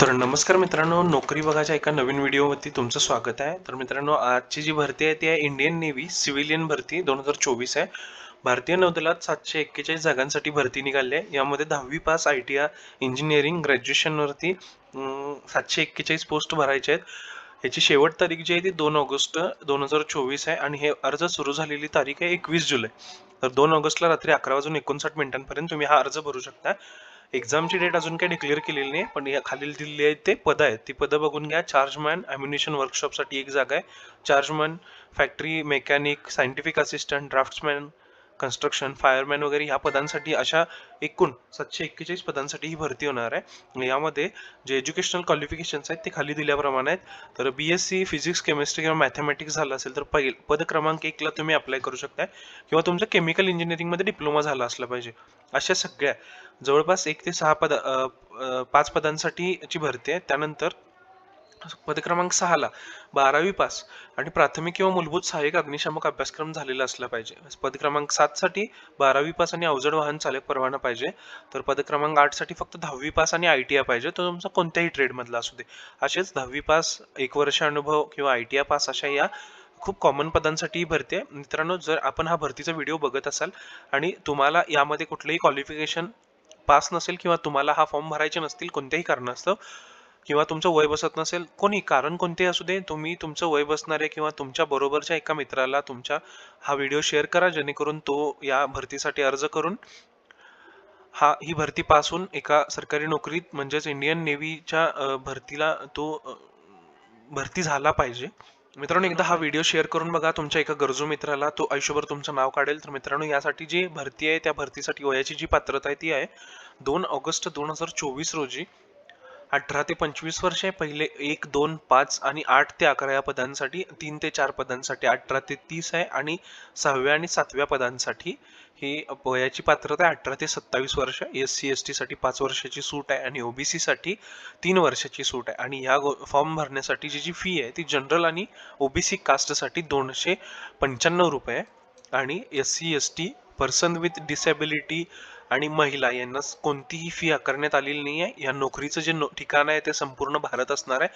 तर नमस्कार मित्रांनो नोकरी बघाच्या एका नवीन व्हिडिओवरती तुमचं स्वागत आहे. तर मित्रांनो आजची जी भरती आहे ती आहे इंडियन नेव्ही सिव्हिलियन भरती दोन हजार चोवीस आहे. भारतीय नौदलात सातशे एक्केचाळीस जागांसाठी भरती निघाली आहे. यामध्ये दहावी pass I T R engineering ग्रॅज्युएशनवरती सातशे एक्केचाळीस पोस्ट भरायचे आहेत. याची शेवट तारीख जी आहे ती दोन ऑगस्ट दोन हजार चोवीस आहे आणि हे अर्ज सुरू झालेली तारीख आहे एकवीस जुलै. तर दोन ऑगस्टला रात्री अकरा वाजून एकोणसाठ मिनिटांपर्यंत तुम्ही हा अर्ज भरू शकता. एक्झामची डेट अजून काही डिक्लेअर केलेली नाही पण या खालील दिलेली आहेत ते पदं आहेत. ती पदं बघून घ्या. चार्जमॅन ॲम्युनिशन वर्कशॉपसाठी एक जागा आहे. Chargeman factory mechanic scientific assistant draftsman construction fireman वगैरे ह्या पदांसाठी अशा एकूण सातशे एक्केचाळीस पदांसाठी ही भरती होणार आहे. यामध्ये जे एज्युकेशनल क्वालिफिकेशन्स आहेत ते खाली दिल्याप्रमाणे आहेत. तर B S C physics chemistry किंवा मॅथमॅटिक्स झालं असेल तर पहिल पद क्रमांक एकला तुम्ही अप्लाय करू शकताय. किंवा तुमचं केमिकल इंजिनिअरिंगमध्ये डिप्लोमा झाला असला पाहिजे. अशा सगळ्या जवळपास एक ते सहा पद पाच पदांसाठीची भरती आहे. त्यानंतर पद क्रमांक सहाला बारावी पास आणि प्राथमिक किंवा मूलभूत सहाय्यक अग्निशामक अभ्यासक्रम झालेला असला पाहिजे. पद क्रमांक सात साठी बारावी पास आणि अवजड वाहन चालक परवाना पाहिजे. तर पद क्रमांक आठसाठी फक्त दहावी पास आणि आय टी आय पाहिजे. तो तुमचा कोणत्याही ट्रेडमधला असू दे. असेच दहावी पास एक वर्ष अनुभव किंवा आय टी आय पास अशा या खूप कॉमन पदांसाठी भरते. भरती आहे मित्रांनो जर आपण हा भरतीचा व्हिडिओ बघत असाल आणि तुम्हाला यामध्ये कुठलंही क्वालिफिकेशन पास नसेल किंवा तुम्हाला हा फॉर्म भरायचे नसतील कोणत्याही कारणास्तव किंवा तुमचं वय बसत नसेल कोणी कारण कोणते असू दे तुम्ही तुमचं वय बसणारे किंवा तुमच्या बरोबरच्या एका मित्राला तुमच्या हा व्हिडिओ शेअर करा जेणेकरून तो या भरतीसाठी अर्ज करून हा ही भरती पास होऊन एका सरकारी नोकरीत म्हणजेच इंडियन नेव्हीच्या भरतीला तो भरती झाला पाहिजे. मित्रांनो एकदा हा व्हिडिओ शेअर करून बघा तुमच्या एका गरजू मित्राला तो आयुष्यभर तुमचं नाव काढेल. तर मित्रांनो यासाठी जी भरती आहे त्या भरतीसाठी वयाची जी पात्रता आहे ती आहे दोन ऑगस्ट दोन हजार चोवीस रोजी. अठरा ते पंचवीस वर्ष आहे. पहिले एक दोन पाच आणि आठ ते अकरा या पदांसाठी तीन ते चार पदांसाठी अठरा ते तीस आहे आणि सहाव्या आणि सातव्या पदांसाठी. ही वयाची पात्रता आहे अठरा ते सत्तावीस वर्ष. एस सी एस टीसाठी पाच वर्षाची सूट आहे आणि ओबीसीसाठी तीन वर्षाची सूट आहे. आणि या फॉर्म भरण्यासाठी जी जी फी आहे ती जनरल आणि ओबीसी कास्टसाठी दोनशे पंच्याण्णव रुपये आणि S C S T person with disability आणि महिला यांना कोणतीही फी आकारण्यात आलेली नाही आहे. या नोकरीचं जे नो ठिकाण आहे ते संपूर्ण भारत असणार आहे.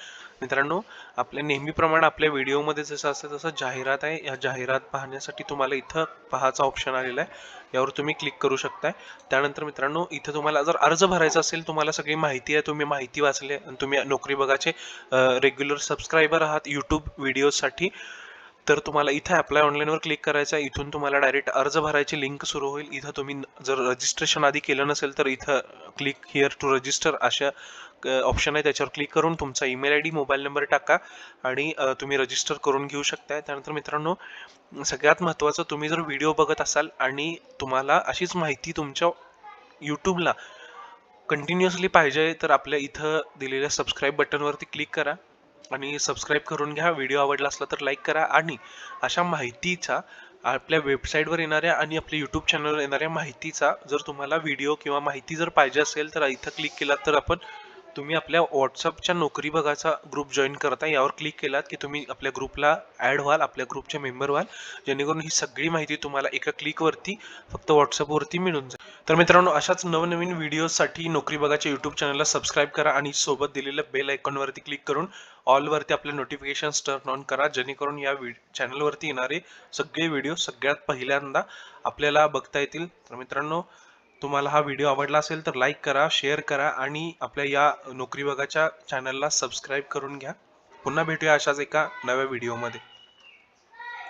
मित्रांनो आपल्या नेहमीप्रमाणे आपल्या व्हिडिओमध्ये जसं असतं तसं जाहिरात आहे. या जाहिरात पाहण्यासाठी तुम्हाला इथं पहाचा ऑप्शन आलेला आहे. यावर तुम्ही क्लिक करू शकताय. त्यानंतर मित्रांनो इथं तुम्हाला जर अर्ज भरायचा असेल तुम्हाला सगळी माहिती आहे. तुम्ही माहिती वाचली आणि तुम्ही नोकरी बघाचे रेग्युलर सबस्क्रायबर आहात. यूट्यूब व्हिडिओसाठी तर तुम्हाला इथे अप्लाय ऑनलाईनवर क्लिक करायचं आहे. इथून तुम्हाला डायरेक्ट अर्ज भरायची लिंक सुरू होईल. इथं तुम्ही जर रजिस्ट्रेशन आधी केलं नसेल तर इथं क्लिक हिअर टू रजिस्टर अशा ऑप्शन आहे. त्याच्यावर क्लिक करून तुमचा email I D mobile number टाका आणि तुम्ही रजिस्टर करून घेऊ शकताय. त्यानंतर मित्रांनो सगळ्यात महत्त्वाचं तुम्ही जर व्हिडिओ बघत असाल आणि तुम्हाला अशीच माहिती तुमच्या यूट्यूबला कंटिन्युअसली पाहिजे तर आपल्या इथं दिलेल्या सबस्क्राईब बटनवरती क्लिक करा. आणि सबस्क्राईब करून घ्या. व्हिडिओ आवडला असला तर लाईक करा आणि अशा माहितीचा आपल्या वेबसाईटवर येणाऱ्या आणि आपल्या यूट्यूब चॅनलवर येणाऱ्या माहितीचा जर तुम्हाला व्हिडिओ किंवा माहिती जर पाहिजे असेल तर इथं क्लिक केला तर आपण तुम्ही आपल्या व्हॉट्सअपच्या नोकरी बघाचा ग्रुप जॉईन करता यावर क्लिक केलात की तुम्ही आपल्या ग्रुपला ॲड व्हाल आपल्या ग्रुपचे मेंबर व्हाल. जेणेकरून ही सगळी माहिती तुम्हाला एका क्लिकवरती फक्त व्हॉट्सअपवरती मिळून जाईल. तर मित्रांनो अशाच नवनवीन व्हिडिओसाठी नोकरी बघाच्या यूट्यूब चॅनलला सबस्क्राईब करा आणि सोबत दिलेल्या बेल आयकॉनवरती क्लिक करून ऑलवरती आपले नोटिफिकेशन टर्न ऑन करा. जेणेकरून या चॅनलवरती येणारे सगळे व्हिडिओ सगळ्यात पहिल्यांदा आपल्याला बघता येतील. तर मित्रांनो तुम्हाला हा व्हिडिओ आवडला असेल तर लाईक करा शेअर करा आणि आपल्या या नोकरी बघाच्या चॅनलला सबस्क्राईब करून घ्या. पुन्हा भेटूया अशाच एका नव्या व्हिडिओमध्ये